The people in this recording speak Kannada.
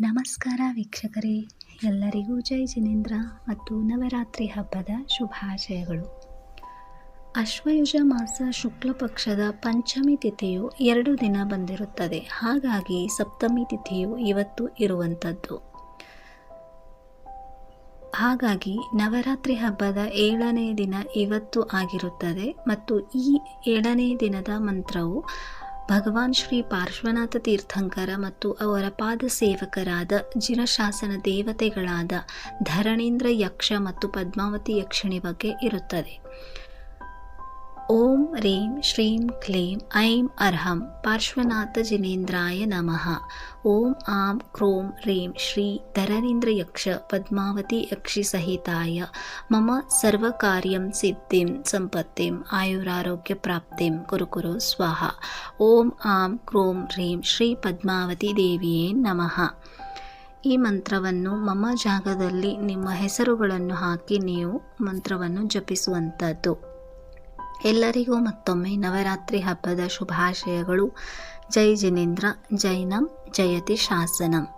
ನಮಸ್ಕಾರ ವೀಕ್ಷಕರೇ. ಎಲ್ಲರಿಗೂ ಜೈ ಜಿನೇಂದ್ರ ಮತ್ತು ನವರಾತ್ರಿ ಹಬ್ಬದ ಶುಭಾಶಯಗಳು. ಅಶ್ವಯುಜ ಮಾಸ ಶುಕ್ಲ ಪಕ್ಷದ ಪಂಚಮಿ ತಿಥಿಯು ಎರಡು ದಿನ ಬಂದಿರುತ್ತದೆ. ಹಾಗಾಗಿ ಸಪ್ತಮಿ ತಿಥಿಯು ಇವತ್ತು ಇರುವಂಥದ್ದು. ಹಾಗಾಗಿ ನವರಾತ್ರಿ ಹಬ್ಬದ ಏಳನೇ ದಿನ ಇವತ್ತು ಆಗಿರುತ್ತದೆ ಮತ್ತು ಈ ಏಳನೇ ದಿನದ ಮಂತ್ರವು ಭಗವಾನ್ ಶ್ರೀ ಪಾರ್ಶ್ವನಾಥ ತೀರ್ಥಂಕರ ಮತ್ತು ಅವರ ಪಾದ ಸೇವಕರಾದ ಜಿನಶಾಸನ ದೇವತೆಗಳಾದ ಧರಣೀಂದ್ರ ಯಕ್ಷ ಮತ್ತು ಪದ್ಮಾವತಿ ಯಕ್ಷಿಣಿ ಬಗ್ಗೆ ಇರುತ್ತದೆ. ರೀಂ ಶ್ರೀಂ ಕ್ಲೀಂ ಐಂ ಅರ್ಹಂ ಪಾರ್ಶ್ವನಾಥ ಜಿನೇಂದ್ರಾಯ ನಮಃ ಓಂ ಆಂ ಕ್ರೋಂ ರೀಂ ಶ್ರೀ ಧರನೀಂದ್ರ ಯಕ್ಷ ಪದ್ಮಾವತಿ ಯಕ್ಷಿ ಸಹಿತಾಯ ಮಮ ಸರ್ವಕಾರ್ಯಂ ಸಿದ್ಧಿಂ ಸಂಪತ್ತಿಂ ಆಯುರಾರೋಗ್ಯ ಪ್ರಾಪ್ತಿಂ ಕುರು ಕುರು ಸ್ವಾಹ ಓಂ ಆಂ ಕ್ರೋಂ ರೀಂ ಶ್ರೀ ಪದ್ಮಾವತಿ ದೇವಿಯೇ ನಮಃ ಈ ಮಂತ್ರವನ್ನು ಮಮ ಜಾಗದಲ್ಲಿ ನಿಮ್ಮ ಹೆಸರುಗಳನ್ನು ಹಾಕಿ ನೀವು ಮಂತ್ರವನ್ನು ಜಪಿಸುವಂಥದ್ದು ಎಲ್ಲರಿಗೂ ಮತ್ತೊಮ್ಮೆ ನವರಾತ್ರಿ ಹಬ್ಬದ ಶುಭಾಶಯಗಳು. ಜೈ ಜಿನೇಂದ್ರ ಜೈನಂ ಜಯತಿ ಶಾಸನಂ.